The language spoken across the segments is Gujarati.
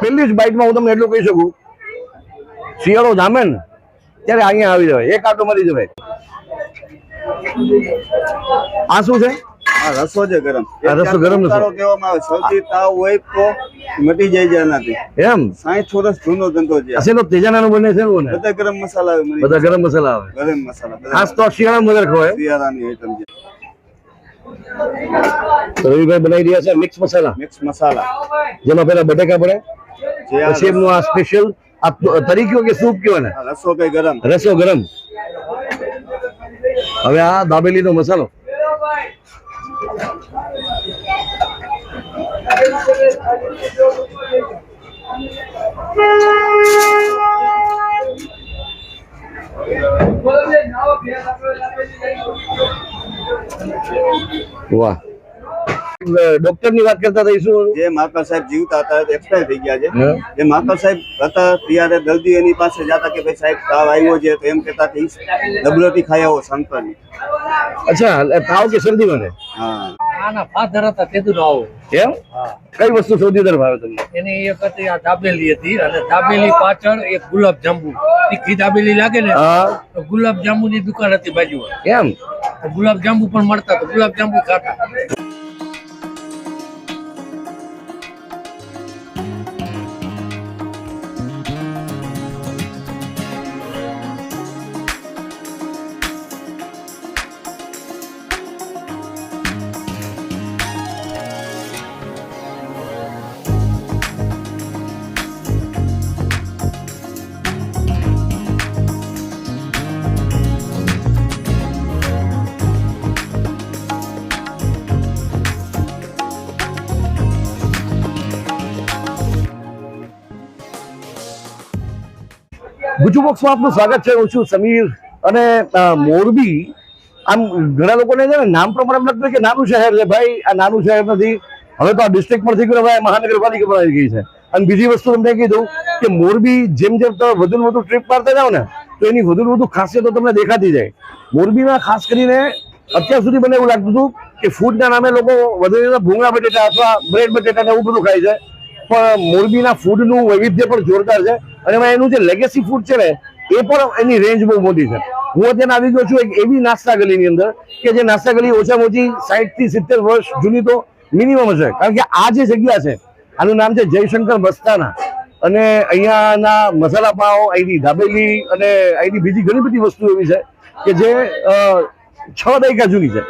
પહેલી જ બાઇકમાં હું તમને એટલું કહી શકું. શિયાળો જામે ને ત્યારે અહીંયા આવી જવાય. એક આટો મરી જવાય. આ શું છે? આ રસો છે ગરમ. આ રસો ગરમ. કહેવામાં આવે. સૌથી તાવ હોય તો મટી જાય છે આનાથી. એમ? સાઠ વર્ષ જૂનો ધંધો છે તો તેજાનાનું બને છે ને? બધા ગરમ મસાલા આવે બધા ગરમ મસાલા આવે. ગરમ મસાલા બધા ખાસ તો શિયાળામાં વધારે ખવાય. શિયાળાની આઈટમ છે. તો રવિભાઈ બનાવી રહ્યા છે મિક્સ મસાલા? મિક્સ મસાલા. જેમાં પેલા બટેકા પડે જે આ પછી એમનું આ સ્પેશિયલ આ તરીક્યો કે સૂપ કહેવાય ને આ રસો કઈ ગરમ. રસો ગરમ. હવે આ દાબેલીનો મસાલો. વાહ. ડોક્ટરની વાત કરતા હતા શું જે માકર સાહેબ જીવતા હતા એક્સપાયર થઈ ગયા છે. જે માકર સાહેબ હતા ત્યારે દર્દી એની પાસે જતા કે ભાઈ સાહેબ તાવ આવ્યો છે તો એમ કેતા કે ડબલોટી ખાઈ આવો શંકરની અચ્છા તાવ કે શરદી મને હા. આના ફાધર હતા તેદું આવો. કેમ કઈ વસ્તુ સૌથી દર ભાવે તમને? એની એક હતી આ દાબેલી હતી અને દાબેલી પાછળ એક ગુલાબ જાંબુ. તીખી દાબેલી લાગે ને હા. તો ગુલાબ જાંબુ ની દુકાન હતી બાજુ એમ? ગુલાબ જાંબુ પણ મળતા તો ગુલાબ જાંબુ ખાતા. ગુજુ બોક્સમાં આપનું સ્વાગત છે. હું છું સમીર અને મોરબી, આમ ઘણા લોકોને છે ને નામ પ્રમાણે એમ લાગતું કે નાનું શહેર છે. ભાઈ, આ નાનું શહેર નથી. હવે તો આ ડિસ્ટ્રિક્ટ પણ થઈ ગયું હવે મહાનગરપાલિકા પણ આવી ગઈ છે. અને બીજી વસ્તુ તમને કીધું કે મોરબી જેમ જેમ તમે વધુ વધુ ટ્રીપ મારતા જાઓ ને, તો એની વધુ વધુ ખાસિયતો તમને દેખાતી જાય. મોરબીમાં ખાસ કરીને અત્યાર સુધી મને એવું લાગતું હતું કે ફૂડના નામે લોકો વધુ ભૂંગળા બટેટા અથવા બ્રેડ બટેટા એવું બધું ખાય છે. પણ મોરબીના ફૂડનું વૈવિધ્ય પણ જોરદાર છે. અને એમાં એનું જે લેગેસી ફૂડ છે ને, એ પણ એની રેન્જ બહુ મોટી છે. હું અત્યારે આવી ગયો છું એક એવી નાસ્તા ગલીની અંદર કે જે નાસ્તા ગલી ઓછામાં ઓછી સાઠથી સિત્તેર વર્ષ જૂની તો મિનિમમ છે. કારણ કે આ જે જગ્યા છે, આનું નામ છે જયશંકર બસ્તાના. અને અહીંયાના મસાલા પાવ અહીંની ધાબેલી અને અહીંની બીજી ઘણી બધી વસ્તુ એવી છે કે જે છ દાયકા જૂની છે.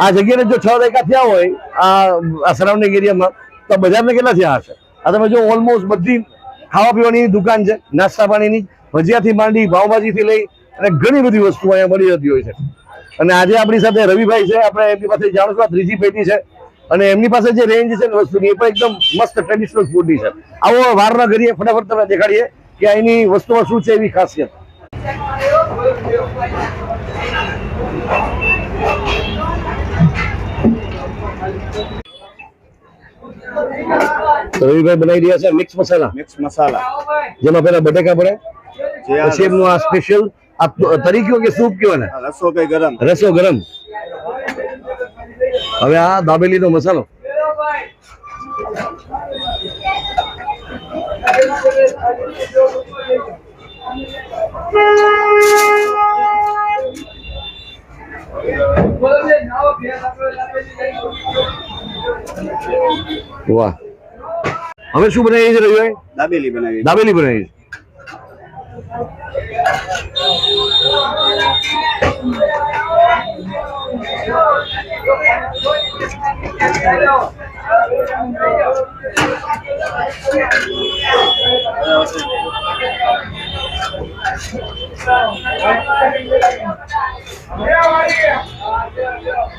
આ જગ્યાને જો છ દાયકા થયા હોય, આ સરાઉન્ડિંગ એરિયામાં, તો બજારને કેટલા થયા હશે? આ તમે જો ઓલમોસ્ટ બધી ખાવા પીવાની દુકાન છે, નાસ્તા પાણીની, ભજીયાથી માંડી પાવભાજીથી લઈ અને ઘણી બધી વસ્તુઓ અહીંયા મળી જતી હોય છે. અને આજે આપણી સાથે રવિભાઈ છે, આપણે એમની પાસે જાણશું, આ ત્રીજી પેટી છે. અને એમની પાસે જે રેન્જ છે ને વસ્તુની, એ પણ એકદમ મસ્ત ટ્રેડિશનલ ફૂડની છે. આવો વારના કરીએ ફટાફટ તમે દેખાડીએ કે અહીંની વસ્તુઓ શું છે એવી ખાસિયત. તો રવિભાઈ બનાવી રહ્યા છે મિક્સ મસાલા. મિક્સ મસાલા. જેમાં પેલા બટેકા પડે જે આ પછી એમનું આ સ્પેશિયલ આ તરીક્યો કે સૂપ કહેવાય ને આ રસો કઈ ગરમ. રસો ગરમ. હવે આ દાબેલીનો મસાલો. વાહ. હવે શું બનાવી છે રવિભાઈ? દાબેલી બનાવી દાબેલી બનાવી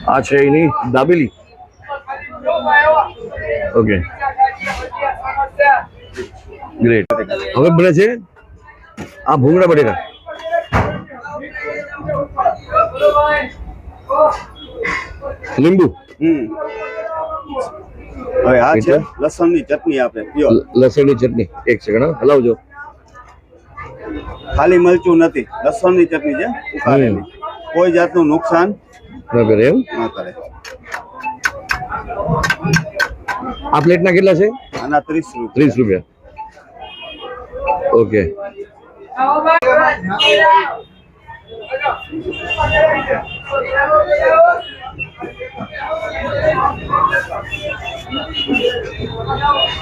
આ છે એની દાબેલી. ઓકે ગ્રેટ હવે બને છે આ ભૂંગળા બટેકા લીંબુ. હમ. હવે આ છે? લસણની ચટણી આપણે પ્યોર. લસણની ચટણી. એક સેકન્ડ હલાવજો. ખાલી મરચું નથી લસણની ચટણી છે ઉકાળેલી. કોઈ જાતનું નુકસાન ન કરે એમ? ન કરે. આ પ્લેટના કેટલા છે? આના ત્રીસ રૂપિયા. ત્રીસ રૂપિયા. ઓકે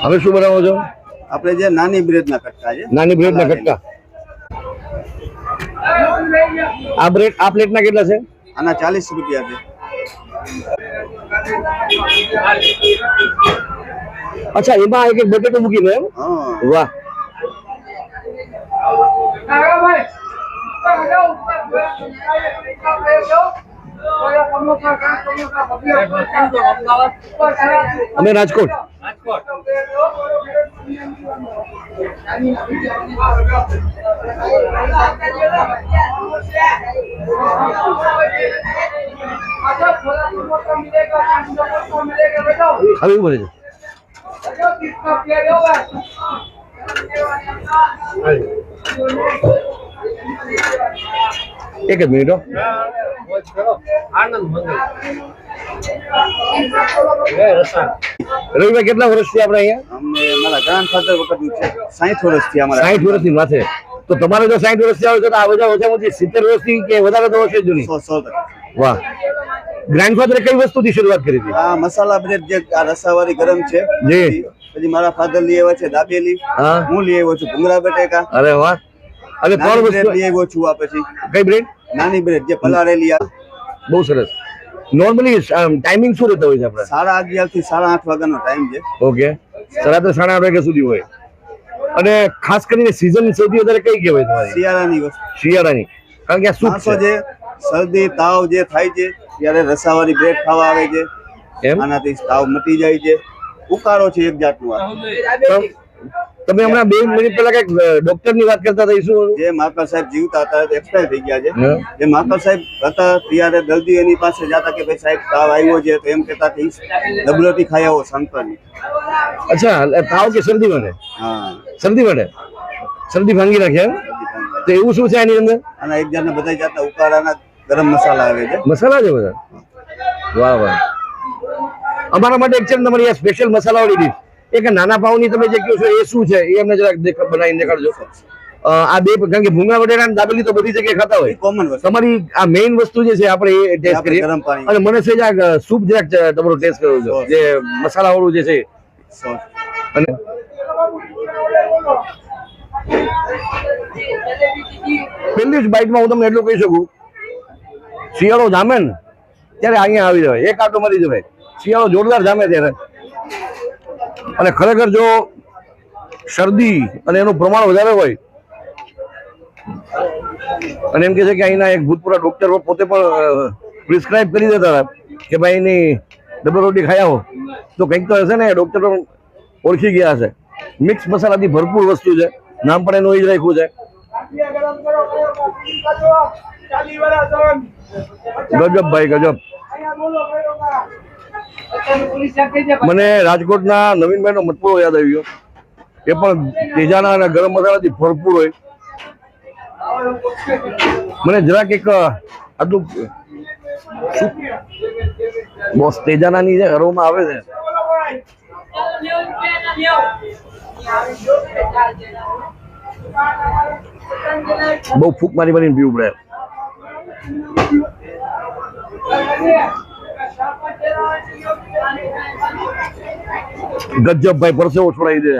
હવે શું બનાવો છો? આપણે જે નાની બ્રેડના કટકા છે. નાની બ્રેડના કટકા. આ બ્રેડ આ પ્લેટના કેટલા છે? આના ચાલીસ રૂપિયા છે. અચ્છા એમાં એક એક બટેટું મૂકીને એમ? હા. વાહ. અમે રાજકોટ. રાજકોટ. હવે એવું બને છે એક જ મિનિટ રવિભાઈ કેટલા વર્ષથી આપણે અહીંયા? મારા ગ્રાન્ડ ફાધર વખત છે. સાઠ વર્ષથી અમારા. સાઠ વર્ષની માથે. તો તમારે જો સાહીઠ વર્ષથી આવે છે તો આ બધા ઓછામાં ઓછી સિત્તેર વર્ષથી કે વધારે તો હશે જ નહીં. વાહ. ગ્રાન્ડફાધરે કઈ વસ્તુથી શરૂઆત કરી હતી? આ મસાલા બ્રેડ જે આ રસાવાળી ગરમ છે જી. પછી મારા ફાધર લઈ આવ્યા છે દાબેલી હા? લઈ આવ્યો છું ભૂંગળા બટેકા. અરે વાહ. અને ત્રણ વસ્તુ લઈ આવ્યો છું આ પછી. કઈ બ્રેડ નાની બ્રેડ જે પલાળેલી આ. બહુ સરસ. નોર્મલી ટાઈમિંગ શું રહેતો હોય છે આપણે? સાડા અગિયારથી સાડા આઠ વાગ્યાનો ટાઈમ છે. ઓકે રાત્રે સાડા આઠ વાગ્યા સુધી હોય. અને ખાસ કરીને સીઝન સૌથી વધારે કઈ કહેવાય તમારી? શિયાળાની વસ્તુ. શિયાળાની. કારણ કે આ સૂપ છે. શરદી તાવ જે થાય છે ત્યારે રસાવાળી બ્રેડ ખાવા આવે છે. એમ? આનાથી તાવ મટી જાય છે. ઉકાળો છે એક જાતનું તમ- હમણાં બે મિનિટ પહેલા કંઈક ડોક્ટરની વાત કરતા હતા શું જે માકર સાહેબ જીવતા હતા એક્સપાયર થઈ ગયા છે. જે માકર સાહેબ હતા ત્યારે દર્દી એની પાસે જતા કે ભાઈ સાહેબ તાવ આવ્યો છે તો એમ કહેતા કે ડબલોટી ખાઈ આવો શંકર અચ્છા તાવ કે શરદી માટે હા. શરદી માટે શરદી ભાંગી નાખે એમ? તો એવું શું છે એની અંદર? અને એક જાતના બધા જાતના ઉકાળાના ગરમ મસાલા આવે છે. મસાલા છે બધા? વાહ વાહ. અમારા માટે એક છે ને તમારી સ્પેશિયલ મસાલાવાળી ડીશ એક નાના પાઉની તમે જે કહો છો એ શું છે એ અમને જરાક બનાવીને દેખાડજો. આ બે કારણ કે ભૂંગળા વટેરા દાબેલી તો બધી જગ્યાએ ખાતા હોય. કોમન તમારી આ મેઇન વસ્તુ જે છે આપણે એ ટેસ્ટ કરીએ. અને મને છે આ સૂપ જરાક તમારો ટેસ્ટ કરવો છો. જે મસાલા વાળું જે છે અને પહેલી જ બાઇકમાં હું તમને એટલું કહી શકું. શિયાળો જામે ને ત્યારે અહીંયા આવી જવાય. એક આટો મરી જવાય. શિયાળો જોરદાર જામે ત્યારે અને ખરેખર જો શરદી અને એનું પ્રમાણ વધારે હોય, અને એમ કે છે કે અહીંના એક ભૂતપૂર્વ ડોક્ટર પોતે પણ પ્રિસ્ક્રાઇબ કરી દેતા હતા કે ભાઈ એની ડબલ રોટી ખાયા હો તો કંઈક તો હશે ને ડોક્ટર પણ ઓળખી ગયા હશે. મિક્સ મસાલાથી ભરપૂર વસ્તુ છે. નામ પણ એનું એ જ રાખ્યું છે. ગજબ ભાઈ, ગજબ. મને રાજકોટના નવીનભાઈનો મટપુરો યાદ આવ્યો એ પણ તેજાના અને ગરમ મસાલાથી ભરપૂર હોય. મને જરાક એક આટલું બોસ તેજાનાની જે ઘરોમાં આવે છે. બહુ ફૂક મારી મારીને પીવું પડે. ગજબ ભાઈ પરસેવો છોડાવી દે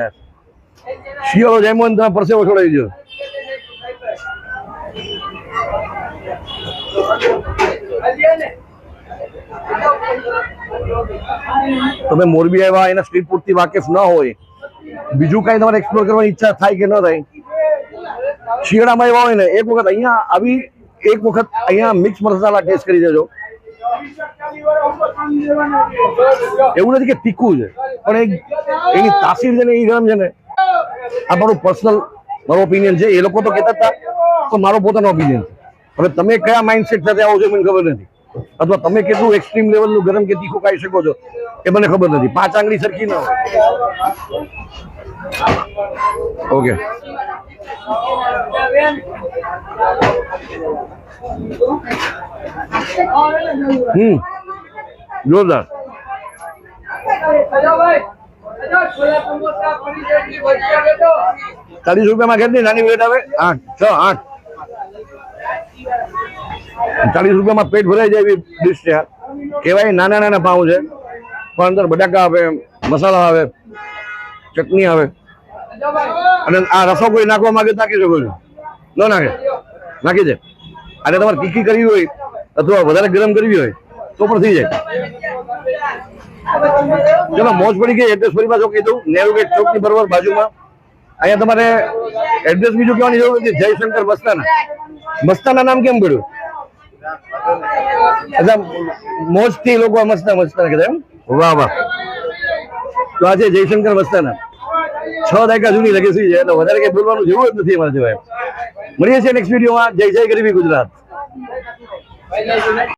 શિયાળો જામ્યો તમે પરસેવો છોડાવી દો તમે મોરબી આવ્યા, એના સ્ટ્રીટ ફૂડથી વાકેફ ન હોય. બીજું કઈ તમારે એક્સપ્લોર કરવાની ઈચ્છા થાય કે ન થાય. શિયાળામાં એવા હોય ને, એક વખત અહીંયા આવી, એક વખત અહીંયા મિક્સ મસાલા ટેસ્ટ કરી દેજો. એવું નથી કે તીખું છે, પણ એક એની તાસીર છે ને એ ગરમ છે ને, આ મારું પર્સનલ મારો ઓપિનિયન છે. એ લોકો તો કહેતા હતા તો મારો પોતાનો ઓપિનિયન છે. હવે તમે કયા માઇન્ડસેટ સાથે આવો છો મને ખબર નથી. અથવા તમે કેટલું એક્સ્ટ્રીમ લેવલનું ગરમ કે તીખું ખાઈ શકો છો એ મને ખબર નથી. પાંચ આંગળી સરખી ના હોય. ઓકે. હમ. જોરદાર. ચાલીસ રૂપિયામાં કેટલી નાની પ્લેટ આવે. આઠ, છ, આઠ. ચાલીસ રૂપિયામાં પેટ ભરાઈ જાય એવી ડીશ છે. કહેવાય નાના નાના પાઉં છે, પણ અંદર બટાકા આવે, મસાલા આવે, ચટણી આવે. અને આ રસો કોઈ નાખવા માંગે નાખી શકો છો. ન નાખે? નાખી દે. અને તમારે તીખી કરવી હોય, અથવા વધારે ગરમ કરવી હોય તો પણ થઈ જાય. ચલો, મોજ પડી ગઈ એડ્રેસ ફરી પાછો કહી દઉં. નેहरू ગેટ ચોકની બરોબર બાજુમાં. અહીંયા તમારે એડ્રેસ બીજું કહેવાની જરૂર નથી. જયશંકર મસ્તાના. મસ્તાના નામ કેમ પડ્યું? અચ્છા મોજથી લોકો મસ્તા મસ્તા કહેતા એમ? વાહ વાહ. તો આજે જયશંકર મસ્તાના. છ દાયકા જૂની લેગેસી છે વધારે કઈ બોલવાનું જરૂર જ નથી અમારા જોવા મળીએ છીએ નેક્સ્ટ વિડીયોમાં જય જય ગરીબી ગુજરાત.